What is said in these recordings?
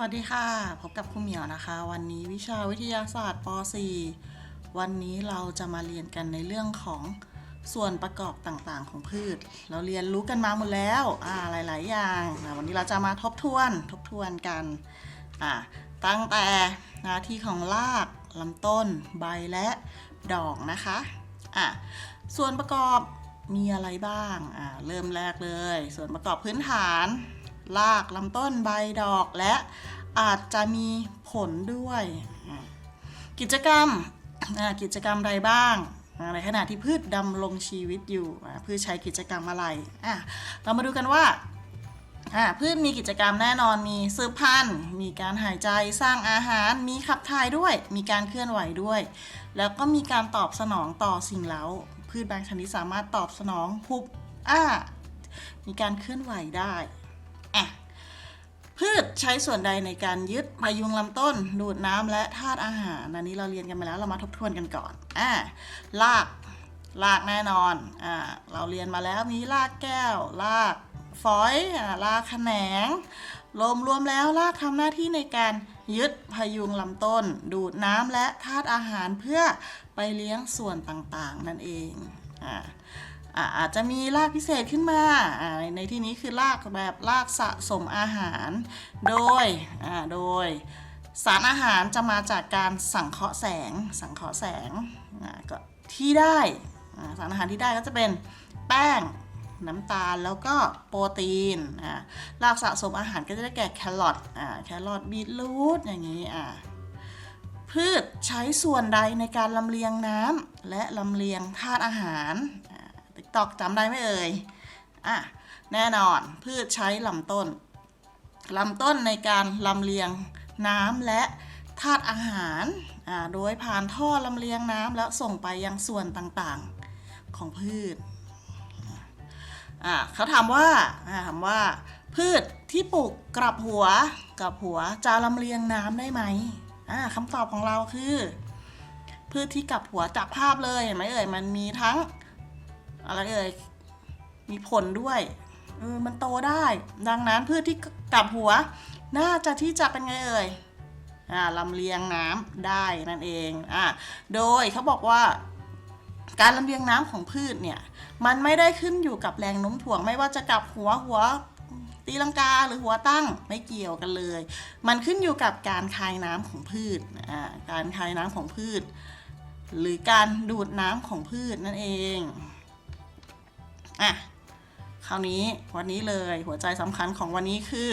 สวัสดีค่ะ พบกับครูเหมียวนะคะ วันนี้วิชาวิทยาศาสตร์ป .4 วันนี้เราจะมาเรียนกันในเรื่องของส่วนประกอบต่างๆ ของพืช เราเรียนรู้กันมาหมดแล้วอ่าหลาย ๆ อย่างนะวันนี้เราจะมาทบทวนทบทวนกันอ่าตั้งแต่หน้าที่ของรากลำต้น ใบและดอกนะคะอะส่วนประกอบมีอะไรบ้างอ่าเริ่มแรกเลย ส่วนประกอบพื้นฐานรากลำต้นใบดอกและ อาจจะมีผลด้วย กิจกรรมอะกิจกรรมใดบ้างในขณะที่พืชดำรงชีวิตอยู่พืชใช้กิจกรรมอะไรอะเรามาดูกันว่าพืชมีกิจกรรมแน่นอนมีสืบพันธุ์ มีการหายใจสร้างอาหาร มีขับถ่ายด้วย มีการเคลื่อนไหวด้วย แล้วก็มีการตอบสนองต่อสิ่งเล้า พืชบางชนิดสามารถตอบสนองหุบอ้ามีการเคลื่อนไหวได้ พืชใช้ส่วนใดในการยึดพยุงลำต้น ดูดน้ำและธาตุอาหารอันนี้เราเรียนกันมาแล้วเรามาทบทวนกันก่อนอ่ารากรากแน่นอนอ่าเราเรียนมาแล้วมีรากแก้วรากฝอยอ่ารากแขนงรวมรวมแล้วรากทำหน้าที่ในการยึดพยุงลำต้น ดูดน้ำและธาตุอาหารเพื่อไปเลี้ยงส่วนต่างๆ นั่นเองอ่า อาจจะมีรากพิเศษขึ้นมา ในที่นี้คือรากแบบรากสะสมอาหาร โดยโดย สารอาหารจะมาจากการสังเคราะห์แสง สังเคราะห์แสงก็ที่ได้สารอาหารที่ได้ก็จะเป็นแป้งน้ำตาลแล้วก็โปรตีนอ่ารากสะสมอาหารก็จะได้แก่แครอทแครอทบีทรูทอย่างนี้พืชใช้ส่วนใดในการลำเลียงน้ำและลำเลียงธาตุอาหาร ติ๊กตอกจำได้ไหมเอ่ยอะแน่นอนพืชใช้ลำต้นลำต้นในการลำเลียงน้ำและธาตุอาหารอ่าโดยผ่านท่อลำเลียงน้ำแล้วส่งไปยังส่วนต่างๆของพืชอ่าเขาถามว่าอ่าถามว่า พืชที่ปลูกกลับหัวกับหัวจะลำเลียงน้ำได้ไหมอ่าคำตอบของเราคือ พืชที่กลับหัวจากภาพเลยเห็นไหมเอ่ยมันมีทั้ง อะไรเอ่ยมีผลด้วยเออมันโตได้ ดังนั้นพืชที่กลับหัว น่าจะที่จะเป็นไงเอ่ยอ่าลำเลียงน้ำได้นั่นเองอ่าโดยเขาบอกว่า การลำเลียงน้ำของพืชเนี่ยมันไม่ได้ขึ้นอยู่กับแรงโน้มถ่วงไม่ว่าจะกลับหัวหัวตีลังกาหรือหัวตั้งไม่เกี่ยวกันเลย มันขึ้นอยู่กับการคายน้ำของพืชอ่าการคายน้ำของพืช หรือการดูดน้ำของพืชนั่นเอง อะคราวนี้วันนี้เลยหัวใจสำคัญของวันนี้คือ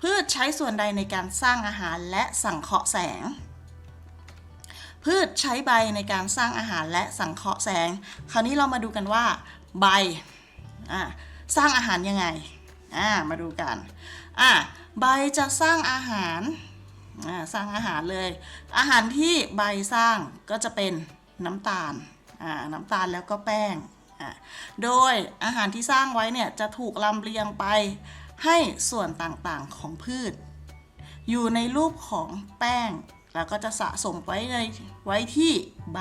พืชใช้ส่วนใดในการสร้างอาหารและสังเคราะห์แสง พืชใช้ใบในการสร้างอาหารและสังเคราะห์แสง คราวนี้เรามาดูกันว่า ใบอะสร้างอาหารยังไงอ่ามาดูกันอ่าใบจะสร้างอาหารอ่าสร้างอาหารเลย อาหารที่ใบสร้างก็จะเป็นน้ำตาลอ่าน้ำตาลแล้วก็แป้ง โดยอาหารที่สร้างไว้เนี่ยจะถูกลำเลียงไปให้ส่วนต่างๆของพืช อยู่ในรูปของแป้ง แล้วก็จะสะสมไว้ในไว้ที่ใบ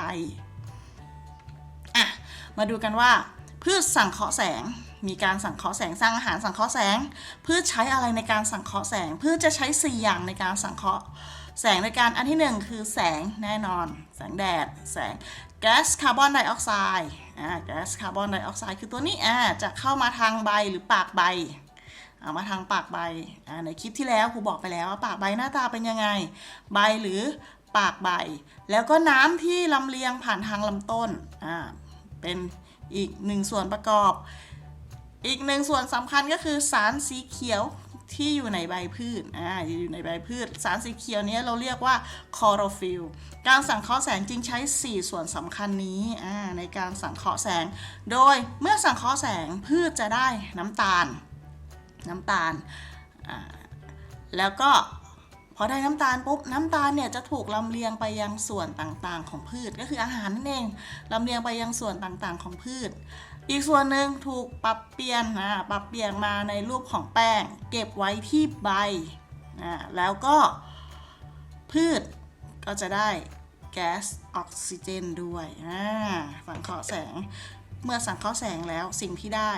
อะมาดูกันว่า พืชสังเคราะห์แสงมีการสังเคราะห์แสงสร้างอาหารสังเคราะห์แสง พืชใช้อะไรในการสังเคราะห์แสง พืชจะใช้ 4 อย่างในการสังเคราะห์ แสงในการอันที่ 1 คือแสงแน่นอน แสงแดด แสงแก๊สคาร์บอนไดออกไซด์อ่าแก๊สคาร์บอนไดออกไซด์คือตัวนี้อ่าจะเข้ามาทางใบหรือปากใบเอามาทางปากใบอ่าในคลิปที่แล้วครูบอกไปแล้วว่าปากใบหน้าตาเป็นยังไง ใบหรือปากใบ แล้วก็น้ำที่ลำเลียงผ่านทางลำต้นอ่าเป็นอีกหนึ่งส่วนประกอบ อีกหนึ่งส่วนสำคัญก็คือสารสีเขียว ที่อยู่ในใบพืชอ่าอยู่ในใบพืช สารสีเขียวเนี้ยเราเรียกว่าคลอโรฟิลการสังเคราะห์แสงจึงใช้ 4 ส่วนสำคัญนี้อ่าในการสังเคราะห์แสง โดยเมื่อสังเคราะห์แสงพืชจะได้น้ำตาล น้ำตาลอ่าแล้วก็พอได้น้ำตาลปุ๊บน้ำตาลเนี่ยจะถูกลำเลียงไปยังส่วนต่างๆ ของพืช ก็คืออาหารนั่นเองลำเลียงไปยังส่วนต่างๆ ของพืช อีกส่วนหนึ่งถูกปรับเปลี่ยนนะปรับเปลี่ยนมาในรูปของแป้ง เก็บไว้ที่ใบนะแล้วก็พืชก็จะได้แก๊สออกซิเจนด้วยอ่าสังเคราะห์แสงเมื่อสังเคราะห์แสงแล้วสิ่งที่ได้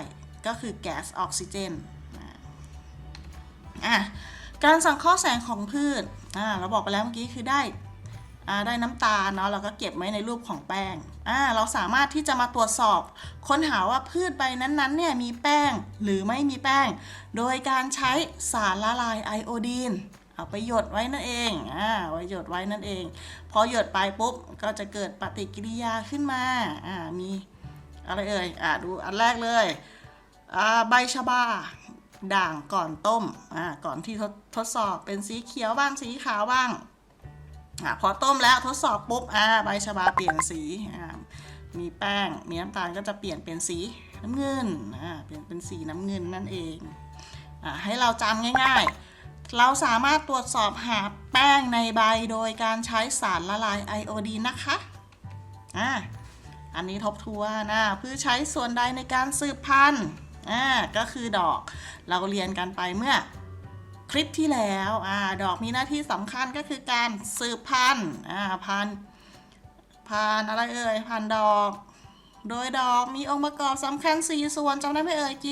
ก็คือแก๊สออกซิเจนอะการสังเคราะห์แสงของพืชอ่าเราบอกไปแล้วเมื่อกี้คือได้ ได้น้ำตาลเนาะเราก็เก็บไว้ในรูปของแป้งอ่าเราสามารถที่จะมาตรวจสอบ ค้นหาว่าพืชใบนั้นๆเนี่ยมีแป้งหรือไม่มีแป้ง โดยการใช้สารละลายไอโอดีนเอาไปหยดไว้นั่นเองอ่าไว้หยดไว้นั่นเอง พอหยดไปปุ๊บก็จะเกิดปฏิกิริยาขึ้นมาอ่ามีอะไรเอ่ยอ่าดูอันแรกเลยอ่าใบชะบาด่างก่อนต้มอ่าก่อนที่ทดทดสอบเป็นสีเขียวบ้างสีขาวบ้าง อ่าพอต้มแล้วทดสอบปุ๊บอ่าใบชะบาเปลี่ยนสีอ่ามีแป้งมีน้ำตาลก็จะเปลี่ยนเป็นสีน้ำเงินอ่าเปลี่ยนเป็นสีน้ำเงินนั่นเองอ่าให้เราจำง่ายๆ เราสามารถตรวจสอบหาแป้งในใบโดยการใช้สารละลายไอโอดีนนะคะอ่าอันนี้ทบทวนนะเพื่อใช้ส่วนใดในการสืบพันธุ์อ่าก็คือดอกเราเรียนกันไปเมื่อ คลิปที่แล้วอดอกมีหน้าที่สำคัญก็คือการสืบพันธุ์พันธุ์พันธุ์อะไรเอ่ยพันธุ์ดอก โดยดอกมีองค์ประกอบสำคัญ 4 ส่วนจำได้ไหมเอ่ยกี